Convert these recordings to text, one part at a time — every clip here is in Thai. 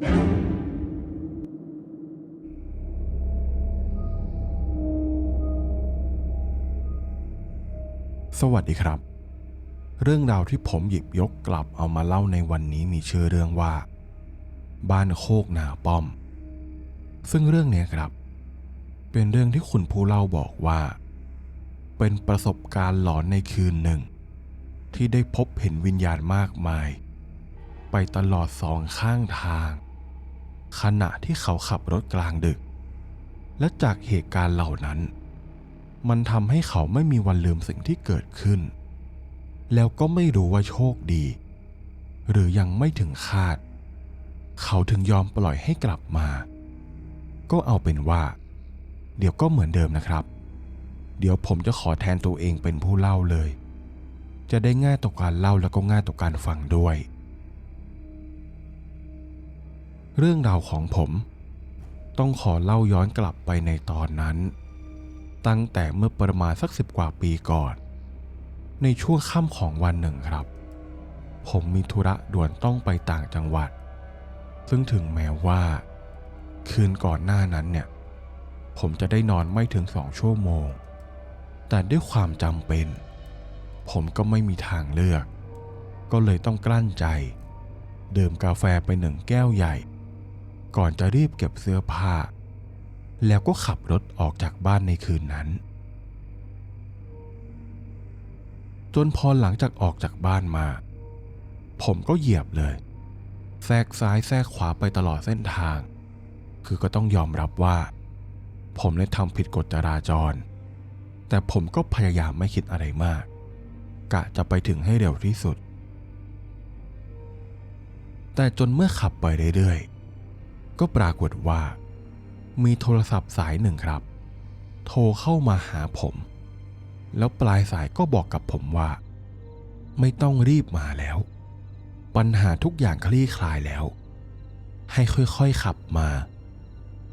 สวัสดีครับ เรื่องราวที่ผมหยิบยกกลับเอามาเล่าในวันนี้มีชื่อเรื่องว่า บ้านโคกนาป้อม ซึ่งเรื่องนี้ครับ เป็นเรื่องที่คุณผู้เล่าบอกว่า เป็นประสบการณ์หลอนในคืนหนึ่ง ที่ได้พบเห็นวิญญาณมากมาย ไปตลอดสองข้างทาง ขณะที่เขาขับรถกลางดึก และจากเหตุการณ์เหล่านั้น มันทำให้เขาไม่มีวันลืมสิ่งที่เกิดขึ้น แล้วก็ไม่รู้ว่าโชคดี หรือยังไม่ถึงคาด เขาถึงยอมปล่อยให้กลับมา ก็เอาเป็นว่า เดี๋ยวก็เหมือนเดิมนะครับ เดี๋ยวผมจะขอแทนตัวเองเป็นผู้เล่าเลย จะได้ง่ายต่อการเล่าแล้วก็ง่ายต่อการฟังด้วย เรื่องราวของผม ต้องขอเล่าย้อนกลับไปในตอนนั้น ตั้งแต่เมื่อประมาณสักสิบกว่าปีก่อน ในช่วงค่ำของวันหนึ่งครับ ผมมีธุระด่วนต้องไปต่างจังหวัด ซึ่งถึงแม้ว่า คืนก่อนหน้านั้นเนี่ย ผมจะได้นอนไม่ถึงสองชั่วโมง แต่ด้วยความจำเป็น ผมก็ไม่มีทางเลือก ก็เลยต้องกลั้นใจดื่มกาแฟไปหนึ่งแก้วใหญ่ ก่อนจะรีบเก็บเสื้อผ้า แล้วก็ขับรถออกจากบ้านในคืนนั้น จนพอหลังจากออกจากบ้านมา ผมก็เหยียบเลย แทรกซ้ายแทรกขวาไปตลอดเส้นทาง คือก็ต้องยอมรับว่า ผมได้ทำผิดกฎจราจร แต่ผมก็พยายามไม่คิดอะไรมาก กะจะไปถึงให้เร็วที่สุด แต่จนเมื่อขับไปเรื่อยๆ ก็ปรากฏว่า มีโทรศัพท์สายหนึ่งครับ โทรเข้ามาหาผม แล้วปลายสายก็บอกกับผมว่า ไม่ต้องรีบมาแล้ว ปัญหาทุกอย่างคลี่คลายแล้ว ให้ค่อยๆขับมา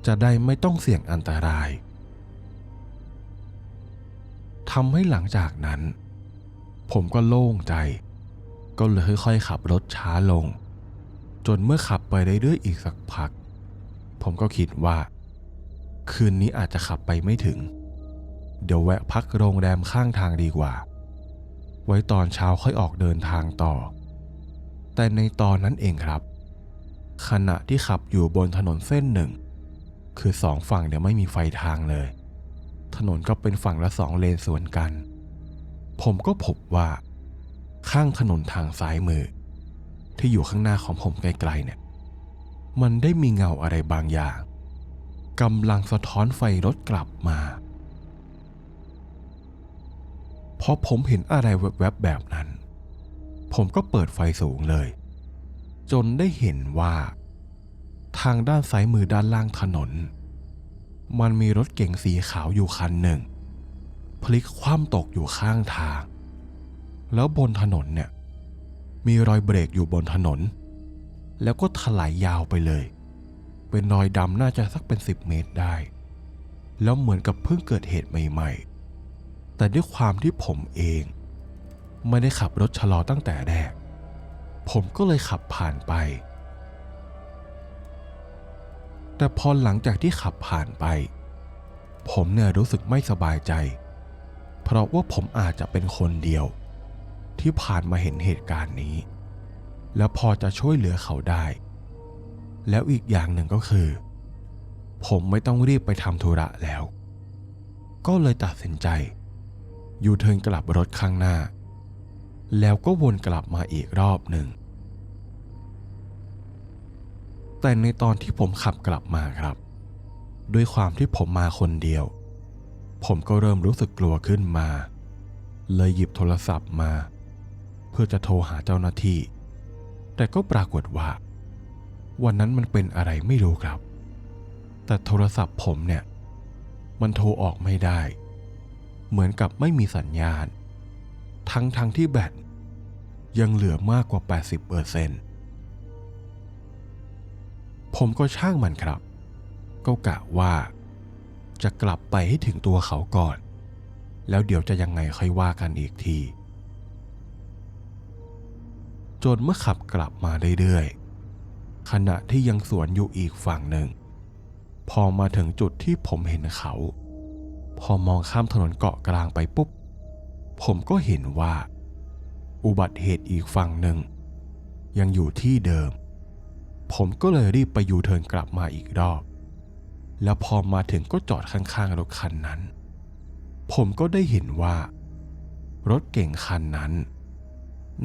จะได้ไม่ต้องเสี่ยงอันตรายทำให้หลังจากนั้น ผมก็โล่งใจ ก็เลยค่อยๆขับรถช้าลง จนเมื่อขับไปเรื่อยๆอีกสักพัก ผมก็คิดว่า คืนนี้อาจจะขับไปไม่ถึง เดี๋ยวแวะพักโรงแรมข้างทางดีกว่า ไว้ตอนเช้าค่อยออกเดินทางต่อ แต่ในตอนนั้นเองครับ ขณะที่ขับอยู่บนถนนเส้นหนึ่ง คือสองฝั่งเนี่ยไม่มีไฟทางเลย ถนนก็เป็นฝั่งละสองเลนสวนกัน ผมก็พบว่า ข้างถนนทางซ้ายมือ ที่อยู่ข้างหน้าของผมไกลๆเนี่ย มันได้มีเงาอะไรบางอย่างกำลังสะท้อนไฟรถกลับมาพอผมเห็นอะไรแวบๆแบบนั้น ผมก็เปิดไฟสูงเลย จนได้เห็นว่า ทางด้านซ้ายมือด้านล่างถนน มันมีรถเก๋งสีขาวอยู่คันหนึ่ง พลิกคว่ำตกอยู่ข้างทาง แล้วบนถนนเนี่ย มีรอยเบรกอยู่บนถนน แล้วก็ถลายยาวไปเลย เป็นรอยดำน่าจะสักเป็นสิบเมตรได้ แล้วเหมือนกับเพิ่งเกิดเหตุใหม่ๆ แต่ด้วยความที่ผมเอง ไม่ได้ขับรถชะลอตั้งแต่แรก ผมก็เลยขับผ่านไป แต่พอหลังจากที่ขับผ่านไป ผมเนี่ยรู้สึกไม่สบายใจ เพราะว่าผมอาจจะเป็นคนเดียว ที่ผ่านมาเห็นเหตุการณ์นี้ แล้วพอจะช่วยเหลือเขาได้ แล้วอีกอย่างหนึ่งก็คือ ผมไม่ต้องรีบไปทำธุระแล้ว ก็เลยตัดสินใจ ยูเทิร์นกลับรถข้างหน้า แล้วก็วนกลับมาอีกรอบหนึ่ง แต่ในตอนที่ผมขับกลับมาครับ ด้วยความที่ผมมาคนเดียว ผมก็เริ่มรู้สึกกลัวขึ้นมา เลยหยิบโทรศัพท์มา เพื่อจะโทรหาเจ้าหน้าที่ แต่ก็ปรากฏว่า วันนั้นมันเป็นอะไรไม่รู้ครับ แต่โทรศัพท์ผมเนี่ย มันโทรออกไม่ได้ เหมือนกับไม่มีสัญญาณ ทั้งทั้งที่แบตยังเหลือมากกว่า 80เปอร์เซ็นต์ผมก็ช่างมันครับ ก็กะว่า จะกลับไปให้ถึงตัวเขาก่อน แล้วเดี๋ยวจะยังไงค่อยว่ากันอีกที จนเมื่อขับกลับมาเรื่อยๆขณะที่ยังสวนอยู่อีกฝั่งหนึ่ง พอมาถึงจุดที่ผมเห็นเขา พอมองข้ามถนนเกาะกลางไปปุ๊บ ผมก็เห็นว่า อุบัติเหตุอีกฝั่งหนึ่ง ยังอยู่ที่เดิม ผมก็เลยรีบไปยูเทิร์นกลับมาอีกรอบ แล้วพอมาถึงก็จอดข้างๆรถคันนั้น ผมก็ได้เห็นว่า รถเก่งคันนั้น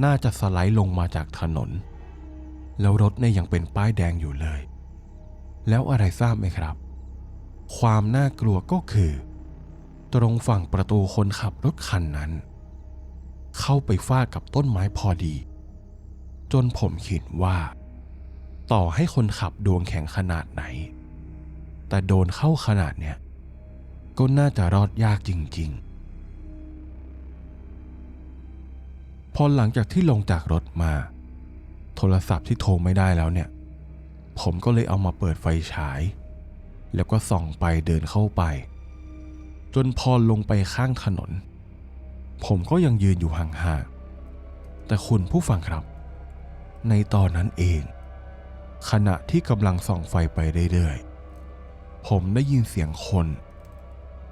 น่าจะสไลด์ลงมาจากถนน แล้วรถเนี่ยยังเป็นป้ายแดงอยู่เลย แล้วอะไรทราบไหมครับ ความน่ากลัวก็คือ ตรงฝั่งประตูคนขับรถคันนั้น เข้าไปฟาดกับต้นไม้พอดี จนผมคิดว่า ต่อให้คนขับดวงแข็งขนาดไหน แต่โดนเข้าขนาดเนี้ยก็น่าจะรอดยากจริง ๆ พอหลังจากที่ลงจากรถมา โทรศัพท์ที่โทรไม่ได้แล้วเนี่ย ผมก็เลยเอามาเปิดไฟฉาย แล้วก็ส่องไปเดินเข้าไป จนพอลงไปข้างถนน ผมก็ยังยืนอยู่ห่างๆแต่คุณผู้ฟังครับ ในตอนนั้นเอง ขณะที่กำลังส่องไฟไปเรื่อยๆผมได้ยินเสียงคน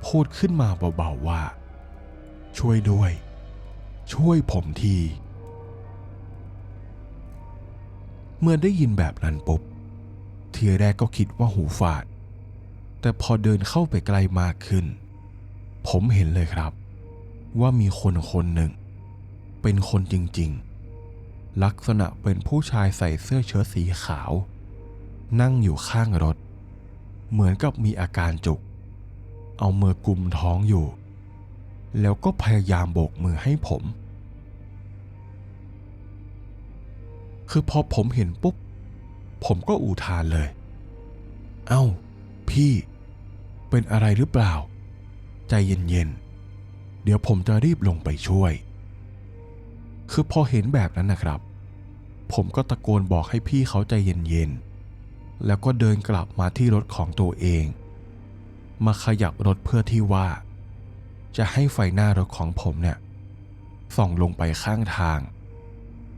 พูดขึ้นมาเบาๆว่า ช่วยด้วย ช่วยผมที เมื่อได้ยินแบบนั้นปุ๊บ ทีแรกก็คิดว่าหูฝาด แต่พอเดินเข้าไปใกล้มากขึ้น ผมเห็นเลยครับ ว่ามีคนคนหนึ่ง เป็นคนจริงๆ ลักษณะเป็นผู้ชายใส่เสื้อเชิ้ตสีขาว นั่งอยู่ข้างรถ เหมือนกับมีอาการจุก เอามือกุมท้องอยู่แล้วก็พยายามโบกมือให้ผม คือพอผมเห็นปุ๊บ ผมก็อุทานเลย เอ้า พี่ เป็นอะไรหรือเปล่า ใจเย็นๆ เดี๋ยวผมจะรีบลงไปช่วย คือพอเห็นแบบนั้นนะครับ ผมก็ตะโกนบอกให้พี่เขาใจเย็นๆ แล้วก็เดินกลับมาที่รถของตัวเอง มาขยับรถเพื่อที่ว่า จะให้ไฟหน้ารถของผมเนี่ยส่องลงไปข้างทาง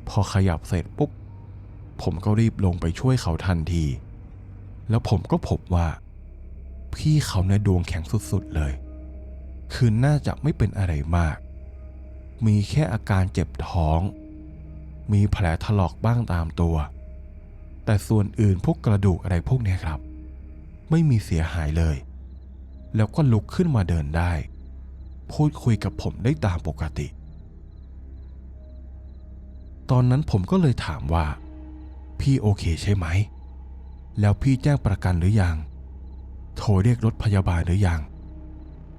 พอขยับเสร็จปุ๊บ ผมก็รีบลงไปช่วยเขาทันที แล้วผมก็พบว่า พี่เขาในดวงแข็งสุดๆเลย คือน่าจะไม่เป็นอะไรมาก มีแค่อาการเจ็บท้อง มีแผลถลอกบ้างตามตัว แต่ส่วนอื่นพวกกระดูกอะไรพวกนี้ครับ ไม่มีเสียหายเลย แล้วก็ลุกขึ้นมาเดินได้ พูดคุยกับผมได้ตามปกติตอนนั้นผมก็เลยถามว่า พี่โอเคใช่ไหม แล้วพี่แจ้งประกันหรือยัง โทรเรียกรถพยาบาลหรือยัง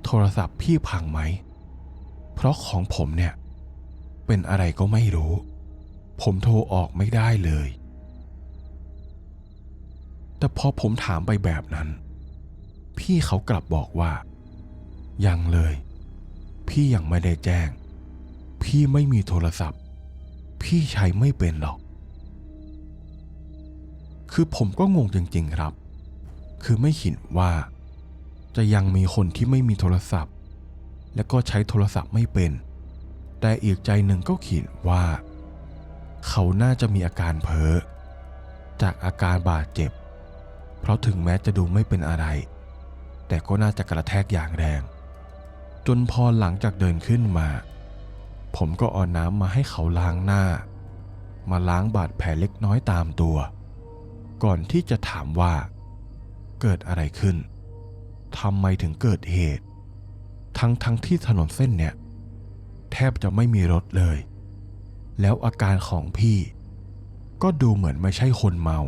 โทรศัพท์พี่พังไหม เพราะของผมเนี่ย เป็นอะไรก็ไม่รู้ ผมโทรออกไม่ได้เลย แต่พอผมถามไปแบบนั้น พี่เขากลับบอกว่า ยังเลย พี่ยังไม่ได้แจ้ง พี่ไม่มีโทรศัพท์ พี่ใช้ไม่เป็นหรอก คือผมก็งงจริงๆครับ คือไม่คิดว่า จะยังมีคนที่ไม่มีโทรศัพท์ และก็ใช้โทรศัพท์ไม่เป็น แต่อีกใจหนึ่งก็คิดว่า เขาน่าจะมีอาการเพ้อจากอาการบาดเจ็บ เพราะถึงแม้จะดูไม่เป็นอะไร แต่ก็น่าจะกระแทกอย่างแรง จนพอหลังจากเดินขึ้นมา ผมก็เอาน้ำมาให้เขาล้างหน้า มาล้างบาดแผลเล็กน้อยตามตัว ก่อนที่จะถามว่า เกิดอะไรขึ้นทำไมถึงเกิดเหตุ ทั้งทั้งที่ถนนเส้นเนี่ย แทบจะไม่มีรถเลย แล้วอาการของพี่ ก็ดูเหมือนไม่ใช่คนเมา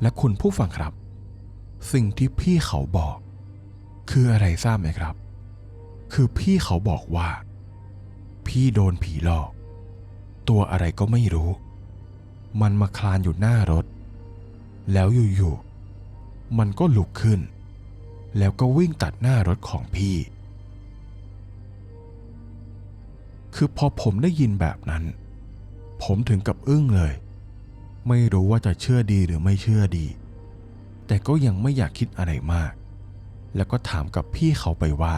และคุณผู้ฟังครับ สิ่งที่พี่เขาบอก คืออะไรทราบไหมครับ คือพี่เขาบอกว่า พี่โดนผีหลอก ตัวอะไรก็ไม่รู้ มันมาคลานอยู่หน้ารถ แล้วอยู่ๆมันก็ลุกขึ้น แล้วก็วิ่งตัดหน้ารถของพี่ คือพอผมได้ยินแบบนั้น ผมถึงกับอึ้งเลย ไม่รู้ว่าจะเชื่อดีหรือไม่เชื่อดี แต่ก็ยังไม่อยากคิดอะไรมาก แล้วก็ถามกับพี่เขาไปว่า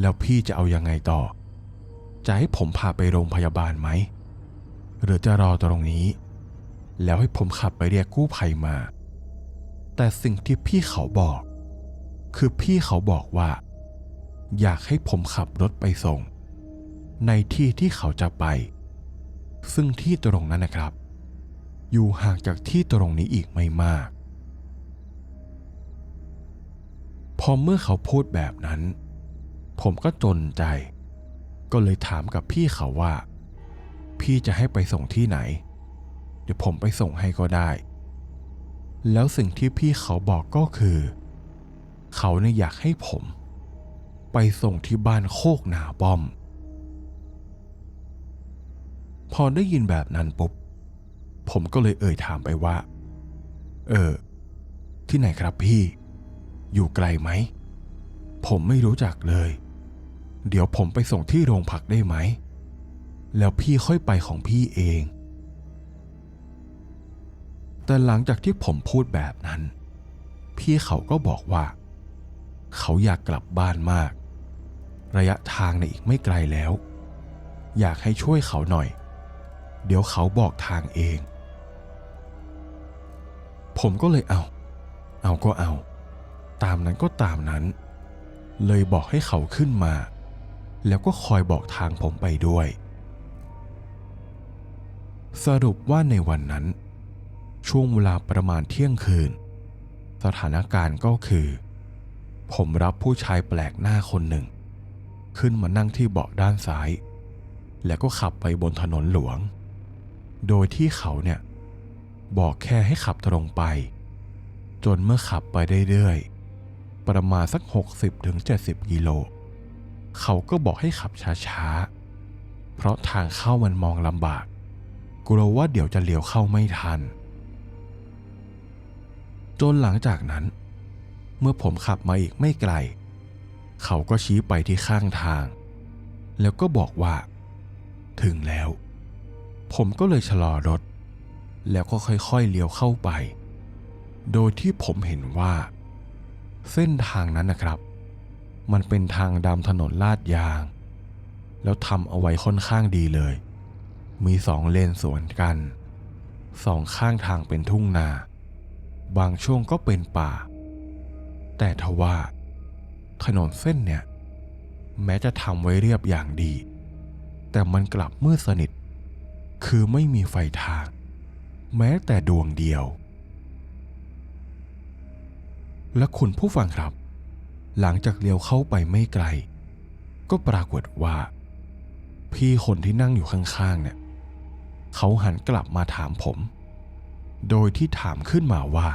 แล้วพี่จะเอายังไงต่อ จะให้ผมพาไปโรงพยาบาลไหมหรือจะรอตรงนี้ แล้วให้ผมขับไปเรียกกู้ภัยมา แต่สิ่งที่พี่เขาบอก คือพี่เขาบอกว่า อยากให้ผมขับรถไปส่ง ในที่ที่เขาจะไป ซึ่งที่ตรงนั้นนะครับ อยู่ห่างจากที่ตรงนี้อีกไม่มาก พอเมื่อเขาพูดแบบนั้น ผมก็จนใจ ก็เลยถามกับพี่เขาว่า พี่จะให้ไปส่งที่ไหน เดี๋ยวผมไปส่งให้ก็ได้ แล้วสิ่งที่พี่เขาบอกก็คือ เขาเนี่ยอยากให้ผม ไปส่งที่บ้านโคกนาป้อม พอได้ยินแบบนั้นปุ๊บ ผมก็เลยเอ่ยถามไปว่า เออ ที่ไหนครับพี่ อยู่ไกลไหม ผมไม่รู้จักเลย เดี๋ยวผมไปส่งที่โรงพักได้ไหมแล้วพี่ค่อยไปของพี่เอง แต่หลังจากที่ผมพูดแบบนั้น พี่เขาก็บอกว่า เขาอยากกลับบ้านมาก ระยะทางในอีกไม่ไกลแล้ว อยากให้ช่วยเขาหน่อย เดี๋ยวเขาบอกทางเอง ผมก็เลยเอา เอาก็เอา ตามนั้นก็ตามนั้น เลยบอกให้เขาขึ้นมา แล้วก็คอยบอกทางผมไปด้วย สรุปว่าในวันนั้น ช่วงเวลาประมาณเที่ยงคืน สถานการณ์ก็คือ ผมรับผู้ชายแปลกหน้าคนหนึ่ง ขึ้นมานั่งที่เบาะด้านซ้าย แล้วก็ขับไปบนถนนหลวง โดยที่เขาเนี่ยบอกแค่ให้ขับตรงไป จนเมื่อขับไปเรื่อยๆประมาณสัก 60-70 กิโล เขาก็บอกให้ขับช้าๆ เพราะทางเข้ามันมองลำบากกลัวว่าเดี๋ยวจะเลี้ยวเข้าไม่ทัน จนหลังจากนั้น เมื่อผมขับมาอีกไม่ไกล เขาก็ชี้ไปที่ข้างทาง แล้วก็บอกว่า ถึงแล้ว ผมก็เลยชะลอรถ แล้วก็ค่อยๆเลี้ยวเข้าไป โดยที่ผมเห็นว่า เส้นทางนั้นนะครับ มันเป็นทางดำถนนลาดยาง แล้วทำเอาไว้ค่อนข้างดีเลย มีสองเลนสวนกันสองข้างทางเป็นทุ่งนา บางช่วงก็เป็นป่า แต่ทว่าถนนเส้นเนี่ย แม้จะทำไว้เรียบอย่างดี แต่มันกลับมืดสนิท คือไม่มีไฟทาง แม้แต่ดวงเดียว และคุณผู้ฟังครับ หลังจากเลี้ยวเข้าไปไม่ไกล ก็ปรากฏว่า พี่คนที่นั่งอยู่ข้างๆเนี่ย เขาหันกลับมาถามผม โดยที่ถามขึ้นมาว่า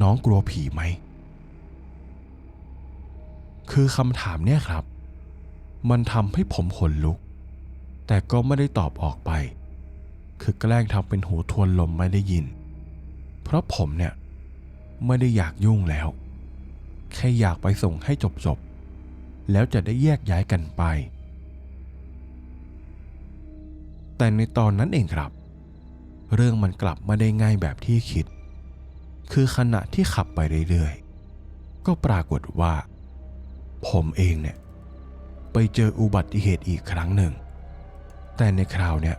น้องกลัวผีไหม คือคำถามเนี่ยครับ มันทำให้ผมขนลุก แต่ก็ไม่ได้ตอบออกไป คือแกล้งทำเป็นหูทวนลมไม่ได้ยิน เพราะผมเนี่ย ไม่ได้อยากยุ่งแล้ว แค่อยากไปส่งให้จบๆ แล้วจะได้แยกย้ายกันไป แต่ในตอนนั้นเองครับ เรื่องมันกลับมาได้ง่ายแบบที่คิด คือขณะที่ขับไปเรื่อยๆ ก็ปรากฏว่า ผมเองเนี่ย ไปเจออุบัติเหตุอีกครั้งหนึ่ง แต่ในคราวเนี่ย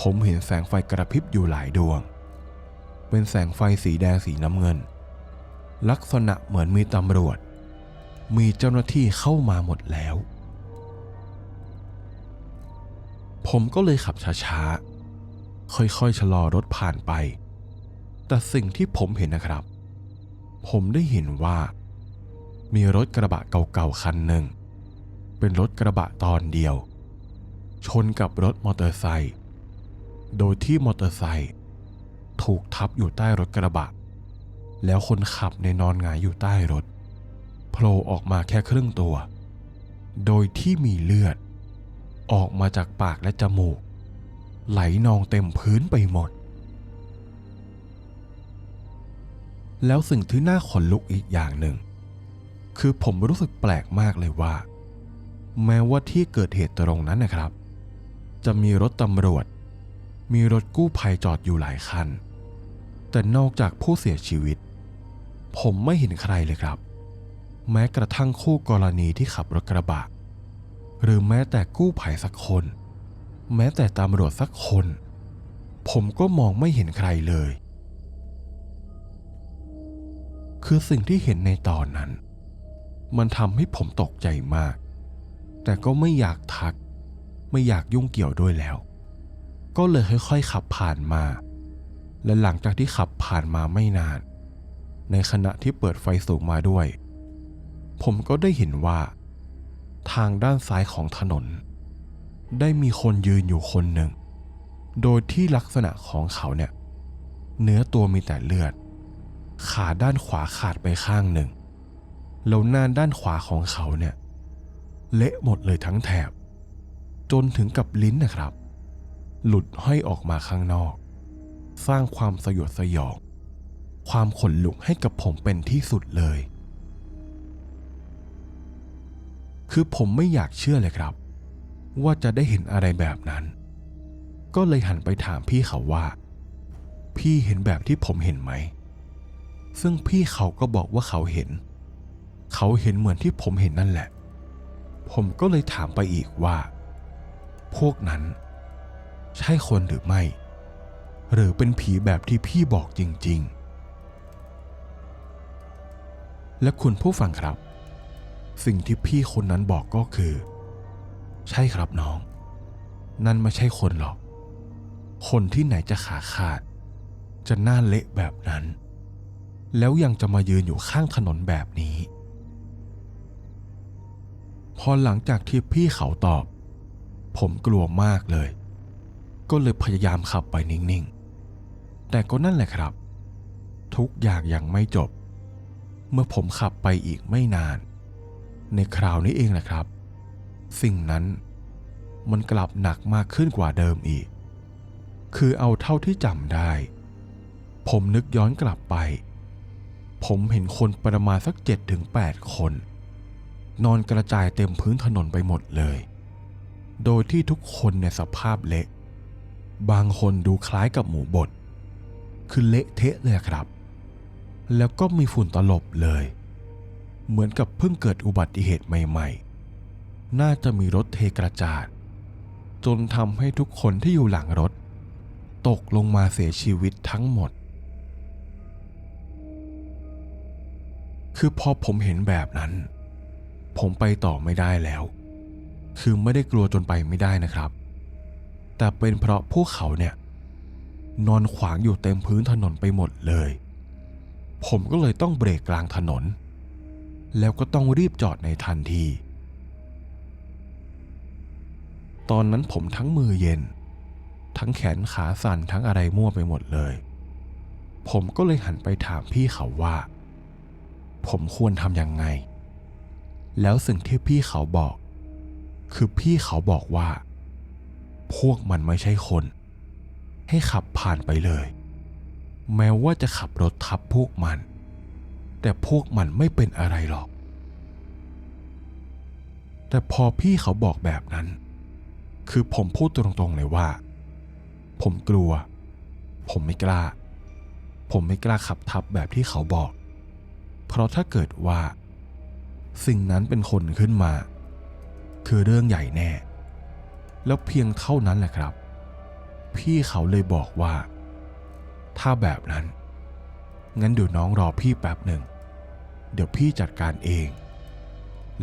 ผมเห็นแสงไฟกระพริบอยู่หลายดวง เป็นแสงไฟสีแดงสีน้ำเงิน ลักษณะเหมือนมีตำรวจ มีเจ้าหน้าที่เข้ามาหมดแล้ว ผมก็เลยขับช้าๆ ค่อยๆชะลอรถผ่านไป แต่สิ่งที่ผมเห็นนะครับ ผมได้เห็นว่า มีรถกระบะเก่าๆคันหนึ่ง เป็นรถกระบะตอนเดียว ชนกับรถมอเตอร์ไซค์ โดยที่มอเตอร์ไซค์ถูกทับอยู่ใต้รถกระบะ แล้วคนขับในนอนหงายอยู่ใต้รถโผล่ออกมาแค่ครึ่งตัว โดยที่มีเลือด ออกมาจากปากและจมูก ไหลนองเต็มพื้นไปหมด แล้วสิ่งที่น่าขนลุกอีกอย่างหนึ่ง คือผมรู้สึกแปลกมากเลยว่า แม้ว่าที่เกิดเหตุตรงนั้นนะครับ จะมีรถตำรวจ มีรถกู้ภัยจอดอยู่หลายคัน แต่นอกจากผู้เสียชีวิต ผมไม่เห็นใครเลยครับ แม้กระทั่งคู่กรณีที่ขับรถกระบะหรือแม้แต่กู้ภัยสักคน แม้แต่ตำรวจสักคน ผมก็มองไม่เห็นใครเลย คือสิ่งที่เห็นในตอนนั้น มันทำให้ผมตกใจมาก แต่ก็ไม่อยากทัก ไม่อยากยุ่งเกี่ยวด้วยแล้ว ก็เลยค่อยๆขับผ่านมา และหลังจากที่ขับผ่านมาไม่นาน ในขณะที่เปิดไฟสูงมาด้วย ผมก็ได้เห็นว่า ทางด้านซ้ายของถนน ได้มีคนยืนอยู่คนหนึ่ง โดยที่ลักษณะของเขาเนี่ย เนื้อตัวมีแต่เลือด ขาด้านขวาขาดไปข้างหนึ่ง แล้วหน้าด้านขวาของเขาเนี่ย เละหมดเลยทั้งแถบ จนถึงกับลิ้นนะครับ หลุดห้อยออกมาข้างนอก สร้างความสยดสยอง ความขนลุกให้กับผมเป็นที่สุดเลย คือผมไม่อยากเชื่อเลยครับ ว่าจะได้เห็นอะไรแบบนั้น ก็เลยหันไปถามพี่เขาว่า พี่เห็นแบบที่ผมเห็นไหม ซึ่งพี่เขาก็บอกว่าเขาเห็น เขาเห็นเหมือนที่ผมเห็นนั่นแหละ ผมก็เลยถามไปอีกว่า พวกนั้น ใช่คนหรือไม่ หรือเป็นผีแบบที่พี่บอกจริง ๆและคุณผู้ฟังครับ สิ่งที่พี่คนนั้นบอกก็คือ ใช่ครับน้อง นั่นไม่ใช่คนหรอก คนที่ไหนจะขาขาด จะหน้าเละแบบนั้น แล้วยังจะมายืนอยู่ข้างถนนแบบนี้ พอหลังจากที่พี่เขาตอบ ผมกลัวมากเลย ก็เลยพยายามขับไปนิ่งๆ แต่ก็นั่นแหละครับ ทุกอย่างยังไม่จบ เมื่อผมขับไปอีกไม่นาน ในคราวนี้เองแหละครับ สิ่งนั้นมันกลับหนักมากขึ้นกว่าเดิมอีก คือเอาเท่าที่จำได้ ผมนึกย้อนกลับไป ผมเห็นคนประมาณสักเจ็ดถึงแปดคน นอนกระจายเต็มพื้นถนนไปหมดเลย โดยที่ทุกคนในสภาพเละ บางคนดูคล้ายกับหมูบด คือเละเทะเลยครับ แล้วก็มีฝุ่นตลบเลย เหมือนกับเพิ่งเกิดอุบัติเหตุใหม่ๆ น่าจะมีรถเทกระจาด จนทำให้ทุกคนที่อยู่หลังรถ ตกลงมาเสียชีวิตทั้งหมด คือพอผมเห็นแบบนั้น ผมไปต่อไม่ได้แล้ว คือไม่ได้กลัวจนไปไม่ได้นะครับ แต่เป็นเพราะพวกเขาเนี่ย นอนขวางอยู่เต็มพื้นถนนไปหมดเลย ผมก็เลยต้องเบรกกลางถนน แล้วก็ต้องรีบจอดในทันที ตอนนั้นผมทั้งมือเย็น ทั้งแขนขาสั่นทั้งอะไรมั่วไปหมดเลย ผมก็เลยหันไปถามพี่เขาว่า ผมควรทำยังไง แล้วสิ่งที่พี่เขาบอก คือพี่เขาบอกว่า พวกมันไม่ใช่คน ให้ขับผ่านไปเลย แม้ว่าจะขับรถทับพวกมัน แต่พวกมันไม่เป็นอะไรหรอก แต่พอพี่เขาบอกแบบนั้น คือผมพูดตรงๆเลยว่า ผมกลัว ผมไม่กล้า ผมไม่กล้าขับทับแบบที่เขาบอก เพราะถ้าเกิดว่า สิ่งนั้นเป็นคนขึ้นมา คือเรื่องใหญ่แน่ แล้วเพียงเท่านั้นแหละครับ พี่เขาเลยบอกว่า ถ้าแบบนั้น งั้นเดี๋ยวน้องรอพี่แป๊บหนึ่ง เดี๋ยวพี่จัดการเอง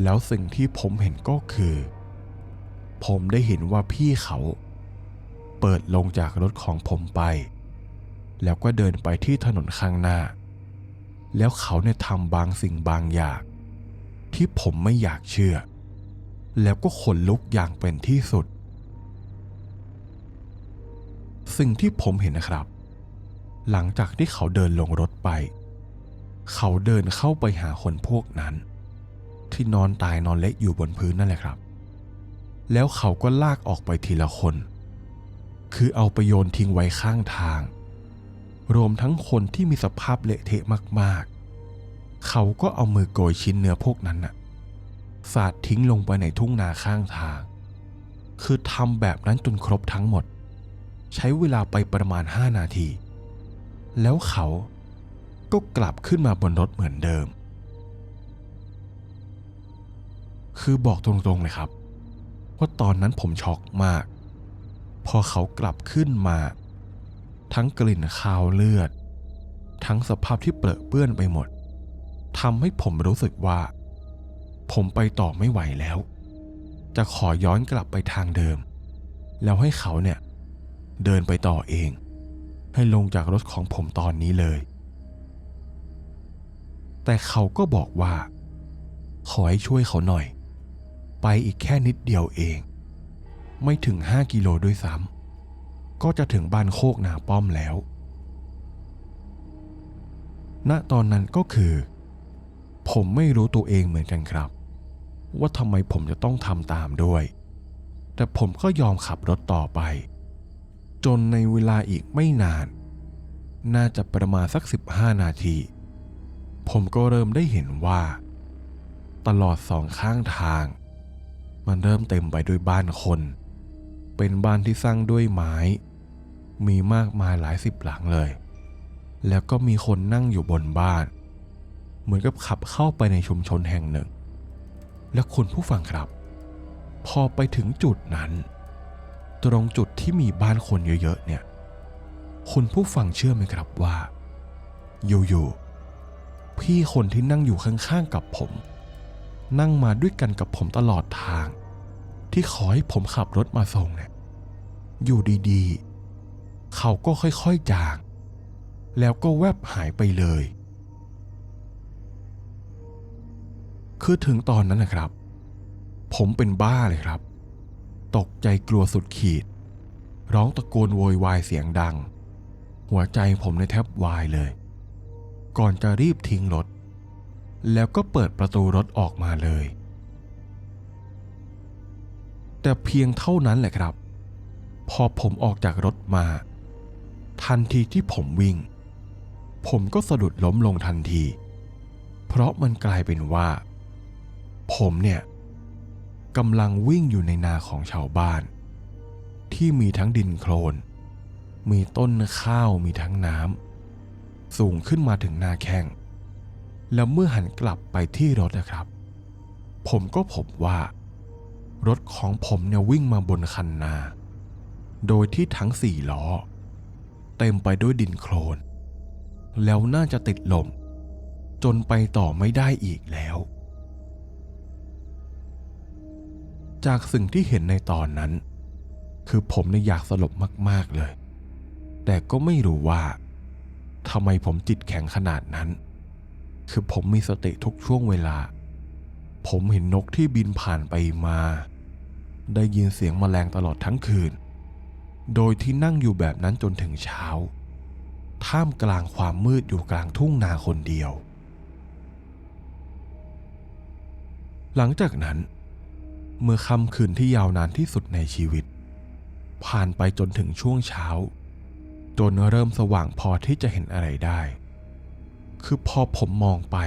แล้วสิ่งที่ผมเห็นก็คือ ผมได้เห็นว่าพี่เขาเปิดลงจากรถของผมไป แล้วก็เดินไปที่ถนนข้างหน้า แล้วเขาเนี่ยทำบางสิ่งบางอย่าง ที่ผมไม่อยากเชื่อ แล้วก็ขนลุกอย่างเป็นที่สุด สิ่งที่ผมเห็นนะครับ หลังจากที่เขาเดินลงรถไป เขาเดินเข้าไปหาคนพวกนั้น ที่นอนตายนอนเละอยู่บนพื้นนั่นแหละครับ แล้วเขาก็ลากออกไปทีละคน คือเอาไปโยนทิ้งไว้ข้างทาง รวมทั้งคนที่มีสภาพเละเทะมากๆ เขาก็เอามือโกยชิ้นเนื้อพวกนั้นน่ะสาดทิ้งลงไปในทุ่งนาข้างทาง คือทำแบบนั้นจนครบทั้งหมด ใช้เวลาไปประมาณ5นาที แล้วเขาก็กลับขึ้นมาบนรถเหมือนเดิม คือบอกตรงๆเลยครับ ว่าตอนนั้นผมช็อกมาก พอเขากลับขึ้นมา ทั้งกลิ่นคาวเลือด ทั้งสภาพที่เปรอะเปื้อนไปหมดทำให้ผมรู้สึกว่า ผมไปต่อไม่ไหวแล้ว จะขอย้อนกลับไปทางเดิม แล้วให้เขาเนี่ย เดินไปต่อเอง ให้ลงจากรถของผมตอนนี้เลย แต่เขาก็บอกว่า ขอให้ช่วยเขาหน่อย ไปอีกแค่นิดเดียวเอง ไม่ถึงห้ากิโลด้วยซ้ำก็จะถึงบ้านโคกนาป้อมแล้ว ณตอนนั้นก็คือ ผมไม่รู้ตัวเองเหมือนกันครับ ว่าทำไมผมจะต้องทำตามด้วย แต่ผมก็ยอมขับรถต่อไป จนในเวลาอีกไม่นาน น่าจะประมาณสัก 15 นาที ผมก็เริ่มได้เห็นว่า ตลอดสองข้างทาง มันเริ่มเต็มไปด้วยบ้านคน เป็นบ้านที่สร้างด้วยไม้ มีมากมายหลายสิบหลังเลย แล้วก็มีคนนั่งอยู่บนบ้าน เหมือนกับขับเข้าไปในชุมชนแห่งหนึ่ง และคุณผู้ฟังครับ พอไปถึงจุดนั้น ตรงจุดที่มีบ้านคนเยอะๆเนี่ย คุณผู้ฟังเชื่อไหมครับว่า อยู่ๆพี่คนที่นั่งอยู่ข้างๆกับผม นั่งมาด้วยกันกับผมตลอดทาง ที่ขอให้ผมขับรถมาส่งเนี่ยอยู่ดีๆ เขาก็ค่อยๆจาง แล้วก็แวบหายไปเลย คือถึงตอนนั้นนะครับ ผมเป็นบ้าเลยครับ ตกใจกลัวสุดขีด ร้องตะโกนโวยวายเสียงดัง หัวใจผมในแทบวายเลย ก่อนจะรีบทิ้งรถ แล้วก็เปิดประตูรถออกมาเลย แต่เพียงเท่านั้นแหละครับ พอผมออกจากรถมา ทันทีที่ผมวิ่ง ผมก็สะดุดล้มลงทันที เพราะมันกลายเป็นว่า ผมเนี่ยกำลังวิ่งอยู่ในนาของชาวบ้าน ที่มีทั้งดินโคลน มีต้นข้าวมีทั้งน้ำสูงขึ้นมาถึงหน้าแข้ง แล้วเมื่อหันกลับไปที่รถนะครับ ผมก็พบว่า รถของผมเนี่ยวิ่งมาบนคันนา โดยที่ทั้งสี่ล้อ เต็มไปด้วยดินโคลน แล้วน่าจะติดลม จนไปต่อไม่ได้อีกแล้ว จากสิ่งที่เห็นในตอนนั้น คือผมเนี่ยอยากสลบมาก ๆเลย แต่ก็ไม่รู้ว่าทำไมผมจิตแข็งขนาดนั้น คือผมมีสติทุกช่วงเวลา ผมเห็นนกที่บินผ่านไปมา ได้ยินเสียงแมลงตลอดทั้งคืน โดยที่นั่งอยู่แบบนั้นจนถึงเช้า ท่ามกลางความมืดอยู่กลางทุ่งนาคนเดียว หลังจากนั้น เมื่อค่ำคืนที่ยาวนานที่สุดในชีวิต ผ่านไปจนถึงช่วงเช้า จนเริ่มสว่างพอที่จะเห็นอะไรได้ คือพอผมมองไป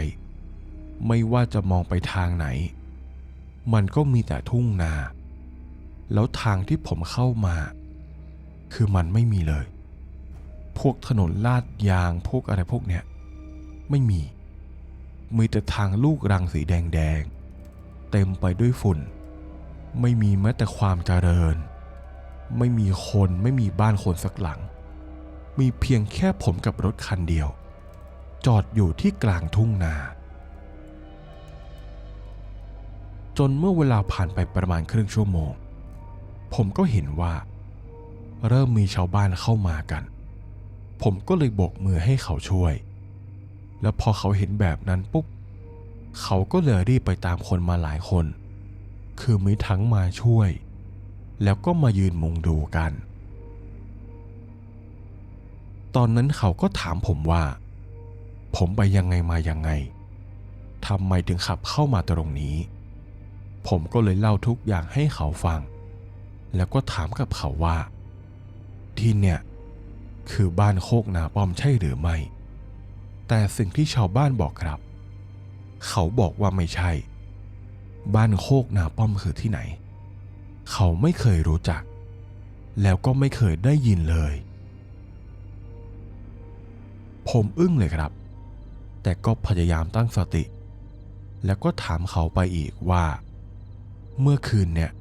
ไม่ว่าจะมองไปทางไหน มันก็มีแต่ทุ่งนา แล้วทางที่ผมเข้ามา คือมันไม่มีเลย พวกถนนลาดยางพวกอะไรพวกเนี้ยไม่มี มีแต่ทางลูกรังสีแดงๆ เต็มไปด้วยฝุ่น ไม่มีแม้แต่ความเจริญ ไม่มีคนไม่มีบ้านคนสักหลัง มีเพียงแค่ผมกับรถคันเดียว จอดอยู่ที่กลางทุ่งนา จนเมื่อเวลาผ่านไปประมาณครึ่งชั่วโมง ผมก็เห็นว่า เริ่มมีชาวบ้านเข้ามากัน ผมก็เลยโบกมือให้เขาช่วย แล้วพอเขาเห็นแบบนั้นปุ๊บ เขาก็เลยรีบไปตามคนมาหลายคน คือมีทั้งมาช่วย แล้วก็มายืนมุงดูกัน ตอนนั้นเขาก็ถามผมว่า ผมไปยังไงมายังไงทำไมถึงขับเข้ามาตรงนี้ ผมก็เลยเล่าทุกอย่างให้เขาฟัง แล้วก็ถามกับเขาว่า ที่เนี่ยคือบ้านโคกนาป้อมใช่หรือไม่ แต่สิ่งที่ชาวบ้านบอกครับ เขาบอกว่าไม่ใช่ บ้านโคกนาป้อมคือที่ไหน เขาไม่เคยรู้จัก แล้วก็ไม่เคยได้ยินเลย ผมอึ้งเลยครับ แต่ก็พยายามตั้งสติ แล้วก็ถามเขาไปอีกว่า เมื่อคืนเนี่ย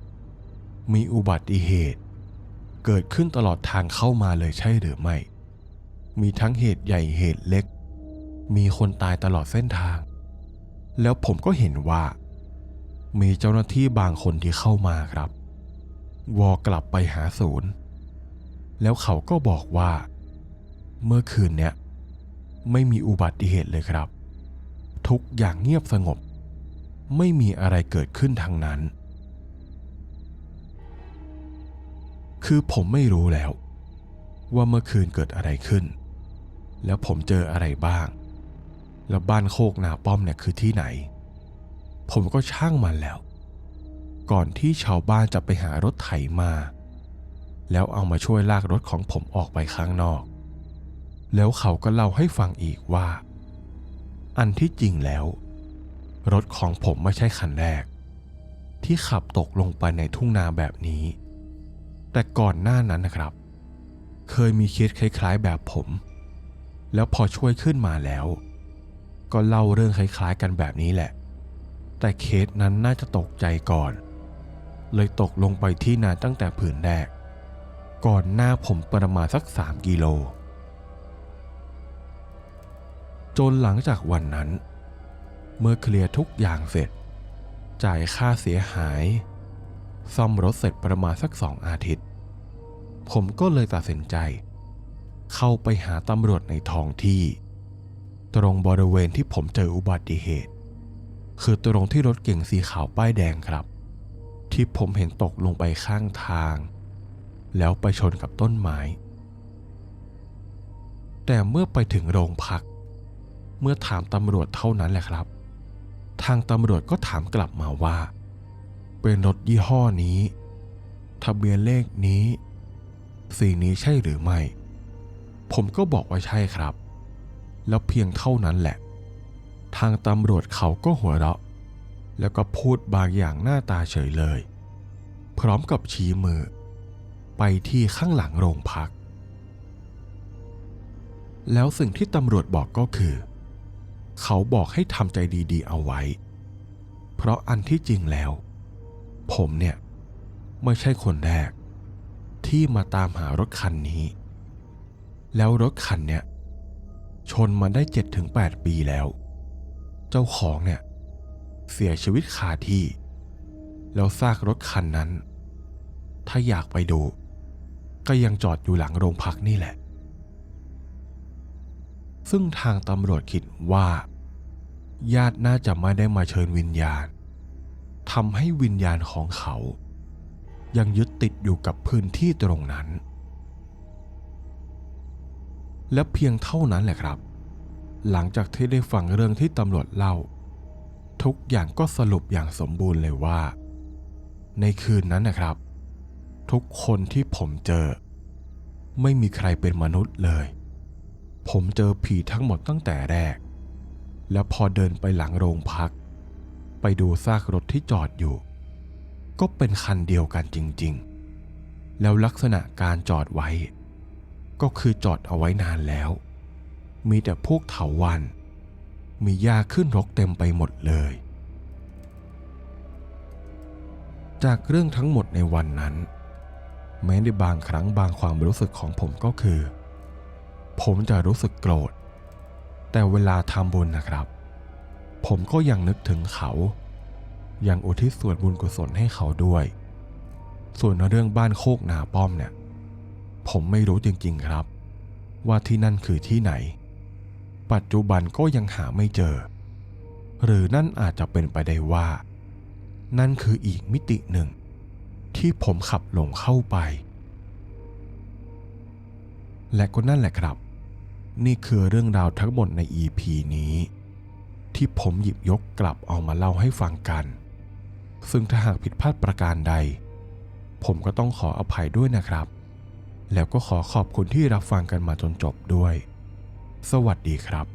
มีอุบัติเหตุ เกิดขึ้นตลอดทางเข้ามาเลยใช่หรือไม่ มีทั้งเหตุใหญ่เหตุเล็ก มีคนตายตลอดเส้นทาง แล้วผมก็เห็นว่า มีเจ้าหน้าที่บางคนที่เข้ามาครับ วอกลับไปหาศูนย์ แล้วเขาก็บอกว่า เมื่อคืนเนี้ย ไม่มีอุบัติเหตุเลยครับ ทุกอย่างเงียบสงบ ไม่มีอะไรเกิดขึ้นทางนั้น คือผมไม่รู้แล้ว ว่าเมื่อคืนเกิดอะไรขึ้น แล้วผมเจออะไรบ้าง แล้วบ้านโคกนาป้อมเนี่ยคือที่ไหน ผมก็ช่างมันแล้ว ก่อนที่ชาวบ้านจะไปหารถไถมา แล้วเอามาช่วยลากรถของผมออกไปข้างนอก แล้วเขาก็เล่าให้ฟังอีกว่า อันที่จริงแล้ว รถของผมไม่ใช่คันแรก ที่ขับตกลงไปในทุ่งนาแบบนี้ แต่ก่อนหน้านั้นนะครับ เคยมีเคสคล้ายๆแบบผม แล้วพอช่วยขึ้นมาแล้ว ก็เล่าเรื่องคล้ายๆกันแบบนี้แหละ แต่เคสนั้นน่าจะตกใจก่อน เลยตกลงไปที่นาตั้งแต่ผืนแรก ก่อนหน้าผมประมาณสักสามกิโล จนหลังจากวันนั้น เมื่อเคลียร์ทุกอย่างเสร็จ จ่ายค่าเสียหาย ซ่อมรถเสร็จประมาณสักสองอาทิตย์ ผมก็เลยตัดสินใจ เข้าไปหาตำรวจในท้องที่ ตรงบริเวณที่ผมเจออุบัติเหตุ คือตรงที่รถเก่งสีขาวป้ายแดงครับ ที่ผมเห็นตกลงไปข้างทาง แล้วไปชนกับต้นไม้แต่เมื่อไปถึงโรงพัก เมื่อถามตำรวจเท่านั้นแหละครับ ทางตำรวจก็ถามกลับมาว่า เป็นรถยี่ห้อนี้ ทะเบียนเลขนี้ สีนี้ใช่หรือไม่ ผมก็บอกว่าใช่ครับ แล้วเพียงเท่านั้นแหละ ทางตำรวจเขาก็หัวเราะ แล้วก็พูดบางอย่างหน้าตาเฉยเลย พร้อมกับชี้มือ ไปที่ข้างหลังโรงพักแล้วสิ่งที่ตำรวจบอกก็คือ เขาบอกให้ทำใจดีๆเอาไว้ เพราะอันที่จริงแล้ว ผมเนี่ยไม่ใช่คนแรก ที่มาตามหารถคันนี้ แล้วรถคันเนี่ยชนมาได้7-8ปีแล้ว เจ้าของเนี่ยเสียชีวิตคาที่ แล้วซากรถคันนั้น ถ้าอยากไปดู ก็ยังจอดอยู่หลังโรงพักนี่แหละ ซึ่งทางตำรวจคิดว่า ญาติน่าจะไม่ได้มาเชิญวิญญาณทำให้วิญญาณของเขา ยังยึดติดอยู่กับพื้นที่ตรงนั้น และเพียงเท่านั้นแหละครับ หลังจากที่ได้ฟังเรื่องที่ตำรวจเล่า ทุกอย่างก็สรุปอย่างสมบูรณ์เลยว่า ในคืนนั้นนะครับ ทุกคนที่ผมเจอ ไม่มีใครเป็นมนุษย์เลย ผมเจอผีทั้งหมดตั้งแต่แรก แล้วพอเดินไปหลังโรงพัก ไปดูซากรถที่จอดอยู่ ก็เป็นคันเดียวกันจริงๆ แล้วลักษณะการจอดไว้ ก็คือจอดเอาไว้นานแล้ว มีแต่พวกเถาวัน มีหญ้าขึ้นรกเต็มไปหมดเลย จากเรื่องทั้งหมดในวันนั้น แม้ในบางครั้งบางความรู้สึกของผมก็คือ ผมจะรู้สึกโกรธ แต่เวลาทำบุญนะครับ ผมก็ยังนึกถึงเขายังอุทิศส่วนบุญกุศลให้เขาด้วย ส่วนเรื่องบ้านโคกนาป้อมเนี่ย ผมไม่รู้จริงๆครับ ว่าที่นั่นคือที่ไหน ปัจจุบันก็ยังหาไม่เจอ หรือนั่นอาจจะเป็นไปได้ว่า นั่นคืออีกมิติหนึ่ง ที่ผมขับหลงเข้าไป และก็นั่นแหละครับ นี่คือเรื่องราวทั้งหมดใน EP นี้ ที่ผมหยิบยกกลับเอามาเล่าให้ฟังกัน ซึ่งถ้าหากผิดพลาดประการใด ผมก็ต้องขออภัยด้วยนะครับ แล้วก็ขอขอบคุณที่รับฟังกันมาจนจบด้วย สวัสดีครับ